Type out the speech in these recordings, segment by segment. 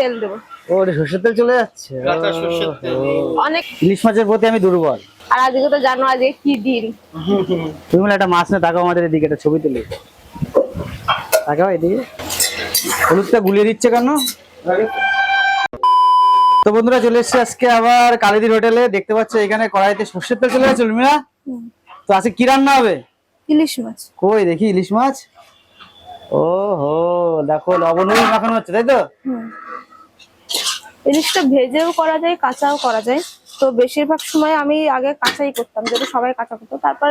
তেল দেবো। ও রে সর্ষের তেল চলে যাচ্ছে? কাঁচা সর্ষের তেল। অনেক ইলিশ মাছের প্রতি আমি দুর্বল। আর আজকে তো জানো আজকে কি দিন। তুমি বলে একটা মাছ না তাকাও আমাদের এদিকে একটা ছবি তুলি। তাকাও এদিকে। হলুদটা গুলিয়ে দিচ্ছে কেন? তো বন্ধুরা চলে এসছে আজকে আবার কালিদির হোটেলে। দেখতে পাচ্ছ এখানে কড়াইতে সর্ষের তেল চলে গেছে উর্মিলা? তো আজকে কি রান্না হবে? ইলিশ মাছ। কই দেখি ইলিশ মাছ? ও হো দেখো লবণ হলুদ মাখানো হচ্ছে তাই তো? ইলিশটা ভেজেও করা যায় কাঁচাও করা যায়। তো বেশিরভাগ সময় আমি আগে কাঁচাই করতাম যেহেতু সবাই কাঁচা করতো। তারপর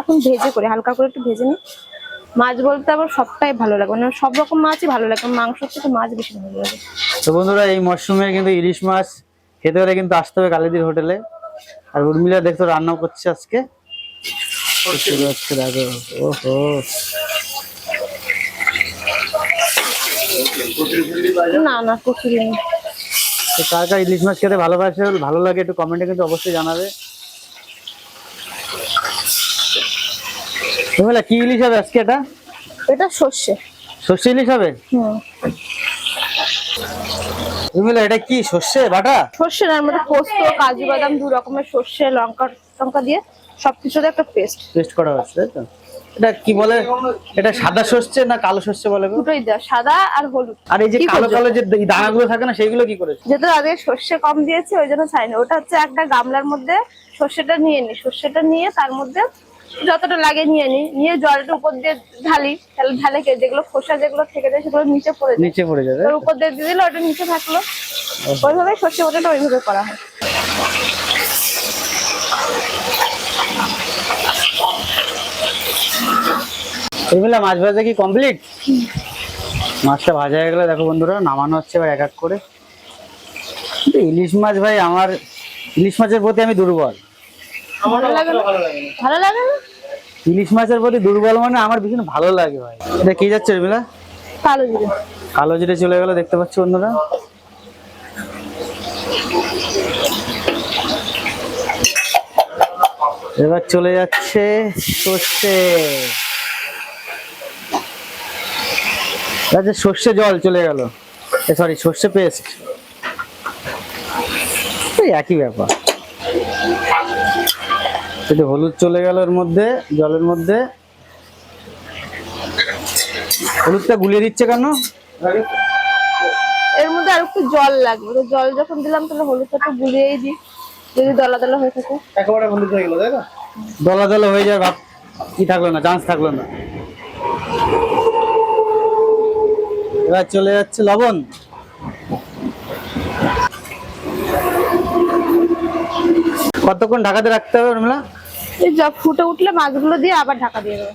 এখন ভেজে করি হালকা করে একটু ভেজে নিই। মাছ বলতে আমার সবটাই ভালো লাগে মানে সব রকম মাছই ভালো লাগে মাংস থেকে মাছ বেশি ভালো লাগে। তো বন্ধুরা এই মরশুমে কিন্তু ইলিশ মাছ খেতে হলে কিন্তু আসতে হবে কালিদির হোটেলে। আর উর্মিলা দেখতো রান্নাও করছে আজকে। ওহো। না না কচুরি নেই। তো কার কার ইলিশ মাছ খেতে ভালোবাসে ভালো লাগে একটু কমেন্টে কিন্তু অবশ্যই জানাবে। কি ইলিশ হবে আজকে এটা? এটা সর্ষে। সর্ষে ইলিশ হবে? হুম। এটা কি সর্ষে বাটা? সর্ষে না পোস্ত কাজু বাদাম দু রকমের সর্ষে লঙ্কা লঙ্কা দিয়ে সবকিছুতে একটা পেস্ট পেস্ট করা হচ্ছে তাই তো? এটা কি বলে? এটা সাদা সর্ষে না কালো সর্ষে বলে দুটোই দেওয়া সাদা আর হলুদ। আর এই যে কালো কালো যে দানাগুলো থাকে না সেইগুলো কি করেছে? যেহেতু আগে সর্ষে কম দিয়েছি ওই জন্য ওটা হচ্ছে একটা গামলার মধ্যে সর্ষেটা নিয়ে নি। সর্ষেটা নিয়ে তার মধ্যে যতটা লাগে নিয়ে নি। নিয়ে জলটা উপর দিয়ে ঢালি। তাহলে ঢালে কে যেগুলো খোসা যেগুলো থেকে যায় সেগুলো নিচে পড়ে যায়। নিচে পড়ে যাবে উপর দিয়ে দিয়ে দিলে ওটা নিচে থাকল। ওইভাবে সর্ষে ওটাটা ওইভাবে করা হয়। এইগুলা মাছ ভাজা কি কমপ্লিট মাছটা ভাজা হয়ে গেলে দেখো বন্ধুরা নামানো হচ্ছে এবার এক এক করে। ইলিশ মাছ ভাই আমার ইলিশ মাছের প্রতি আমি দুর্বল। ভালো লাগে ইলিশ মাছের প্রতি দুর্বল মানে আমার ভীষণ ভালো লাগে ভাই। এটা কি যাচ্ছে এগুলা কালো জিরে। কালো জিরে চলে গেল দেখতে পাচ্ছ বন্ধুরা? এবার চলে যাচ্ছে সর্ষে। আচ্ছা সর্ষে জল চলে গেল। সরি সর্ষে পেস্ট একই ব্যাপার। একটু হলুদ চলে গেল এর মধ্যে জলের মধ্যে। হলুদটা গুলিয়ে দিচ্ছে কেন? এর মধ্যে আর একটু জল লাগবে। তো জল যখন দিলাম তাহলে হলুদটা একটু গুলিয়েই দিই। যদি দলা দলা হয়ে থাকে। একেবারে হলুদ হয়ে গেল তাই তো? দলা দলা হয়ে যায় ভাব কি থাকল না? চান্স থাকল না। এবার চলে যাচ্ছে লবণ। কতক্ষণ ঢাকাতে রাখতে হবে উর্মিলা যা ফুটে উঠলে মাছগুলো দিয়ে আবার ঢাকা দিয়ে দেবো।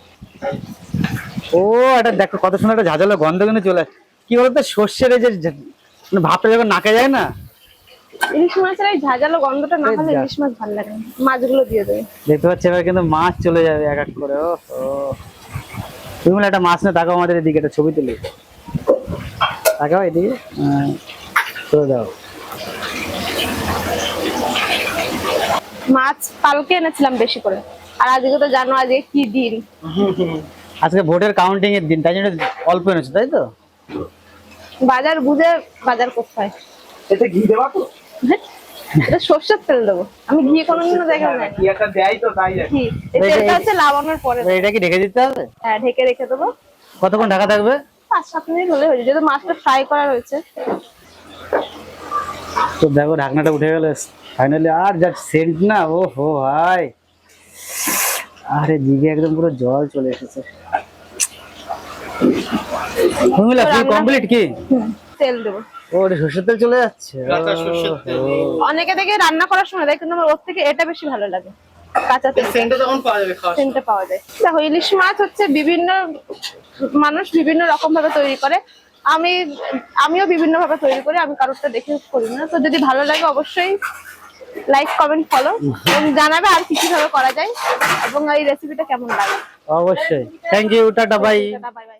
ও এটা দেখো কত সুন্দর একটা ঝাঁঝালো গন্ধ কিন্তু চলে। কি বলতো সর্ষের এই যে মানে ভাবটা যখন নাকে যায় না? ইলিশ মাছের এই ঝাঁঝালো গন্ধটা না হলে ইলিশ মাছ ভালো লাগে মাছগুলো দিয়ে দেবে। দেখতে পাচ্ছি এবার কিন্তু মাছ চলে যাবে এক এক করে ও তুমি একটা মাছ না তাকাও আমাদের এদিকে একটা ছবি তুলি। তাকাও এদিকে। হ্যাঁ, করে দাও। মাছ কালকে এনেছিলাম বেশি করে। আর আজকে তো জানো আজকে কি দিন? আজকে ভোটের কাউন্টিং এর দিন তাই জন্য অল্প এনেছো তাই তো? বাজার বুঝে বাজার করতে হয় এতে ঘি দেবা তো? এটা সর্ষের তেল দেবো। আমি ঘি কোনোদিনও দেখা যায় ঘি একটা দেয় তো তাই জানি। ঘি এই হচ্ছে লাবানোর পরে। এটা কি ঢেকে দিতে হবে? হ্যাঁ ঢেকে রেখে দেবো। কতক্ষণ ঢাকা থাকবে? পাঁচ সাত মিনিট হলে হয়ে যেহেতু মাছটা ফ্রাই করা রয়েছে। তো দেখো ঢাকনাটা উঠে গেল। ফাইনালি আর যা সেন্ট না ও হো ভাই। আরে জিভে একদম পুরো জল চলে এসেছে। হুমিলা কি কমপ্লিট কি? তেল দেবো। ও রে সর্ষের তেল চলে যাচ্ছে। অনেকে দেখে রান্না করার সময় দেয় কিন্তু আমার ওর থেকে এটা বেশি ভালো লাগে। কাঁচা তেল সেন্টটা তখন পাওয়া যাবে সময়। পাওয়া যায়। দেখো ইলিশ মাছ হচ্ছে বিভিন্ন মানুষ বিভিন্ন রকম ভাবে তৈরি করে। আমি আমিও বিভিন্ন ভাবে তৈরি করি আমি কারোরটা দেখে করি না। তো যদি ভালো লাগে অবশ্যই লাইক কমেন্ট ফলো এবং জানাবে আর কি কীভাবে করা যায় এবং এই রেসিপিটা কেমন লাগে। অবশ্যই। Thank you tata bye bye bye